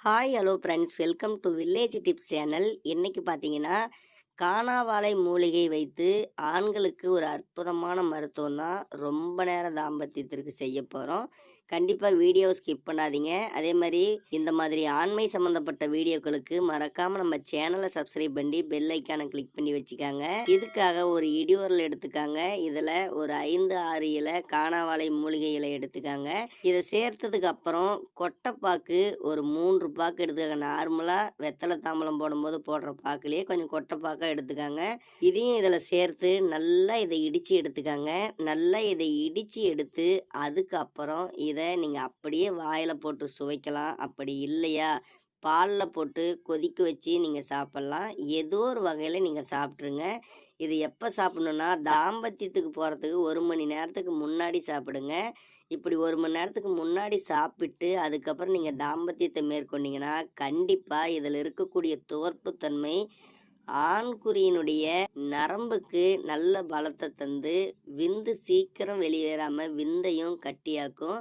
Hi hello friends welcome to village tips channel இன்றைக்கி பார்த்தீங்கன்னா காணாவாழை மூலிகை வைத்து ஆண்களுக்கு ஒரு அற்புதமான மருத்துவம் தான் ரொம்ப நேரம் தாம்பத்தியத்திற்கு செய்ய போகிறோம் கண்டிப்பாக வீடியோ ஸ்கிப் பண்ணாதீங்க. அதே மாதிரி இந்த மாதிரி ஆண்மை சம்மந்தப்பட்ட வீடியோக்களுக்கு மறக்காமல் நம்ம சேனலை சப்ஸ்கிரைப் பண்ணி பெல் ஐக்கானை கிளிக் பண்ணி வச்சுக்காங்க. இதுக்காக ஒரு இடியோரில் எடுத்துக்காங்க. இதில் ஒரு ஐந்து ஆறு இலை காணாவாழை மூலிகை இலை எடுத்துக்காங்க. இதை சேர்த்ததுக்கு அப்புறம் கொட்டைப்பாக்கு ஒரு மூன்று பாக்கு எடுத்துக்காங்க. நார்மலாக வெத்தலை தாம்பலம் போடும்போது போடுற பாக்குலேயே கொஞ்சம் கொட்டைப்பாக்காக எடுத்துக்காங்க. இதையும் இதில் சேர்த்து நல்லா இதை இடித்து எடுத்துக்காங்க. நல்லா இதை இடித்து எடுத்து அதுக்கப்புறம் இதை நீங்கள் அப்படியே வாயில் போட்டு சுவைக்கலாம். அப்படி இல்லையா? பாலில் போட்டு கொதிக்க வச்சு நீங்கள் சாப்பிட்லாம். ஏதோ ஒரு வகையில் நீங்கள் சாப்பிட்ருங்க இது எப்போ சாப்பிடணுன்னா தாம்பத்தியத்துக்கு போகிறதுக்கு ஒரு மணி நேரத்துக்கு முன்னாடி சாப்பிடுங்க. இப்படி ஒரு மணி நேரத்துக்கு முன்னாடி சாப்பிட்டு அதுக்கப்புறம் நீங்கள் தாம்பத்தியத்தை மேற்கொண்டீங்கன்னா கண்டிப்பாக இதில் இருக்கக்கூடிய துவர்ப்புத்தன்மை ஆண்குறியினுடைய நரம்புக்கு நல்ல பலத்தை தந்து விந்து சீக்கிரம் வெளியேறாமல் விந்தையும் கட்டியாக்கும்.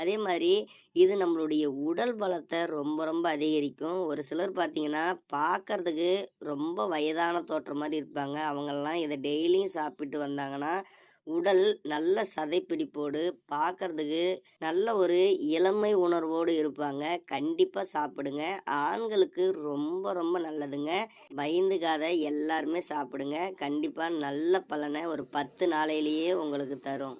அதே மாதிரி இது நம்மளுடைய உடல் பலத்தை ரொம்ப ரொம்ப அதிகரிக்கும். ஒரு சிலர் பார்த்தீங்கன்னா பார்க்கறதுக்கு ரொம்ப வயதான தோற்றம் மாதிரி இருப்பாங்க. அவங்கெல்லாம் இதை டெய்லியும் சாப்பிட்டு வந்தாங்கன்னா உடல் நல்ல சதைப்பிடிப்போடு பார்க்கறதுக்கு நல்ல ஒரு இளமை உணர்வோடு இருப்பாங்க. கண்டிப்பாக சாப்பிடுங்க. ஆண்களுக்கு ரொம்ப ரொம்ப நல்லதுங்க. பயந்துக்காத எல்லாருமே சாப்பிடுங்க. கண்டிப்பாக நல்ல பலனை ஒரு பத்து நாளையிலேயே உங்களுக்கு தரும்.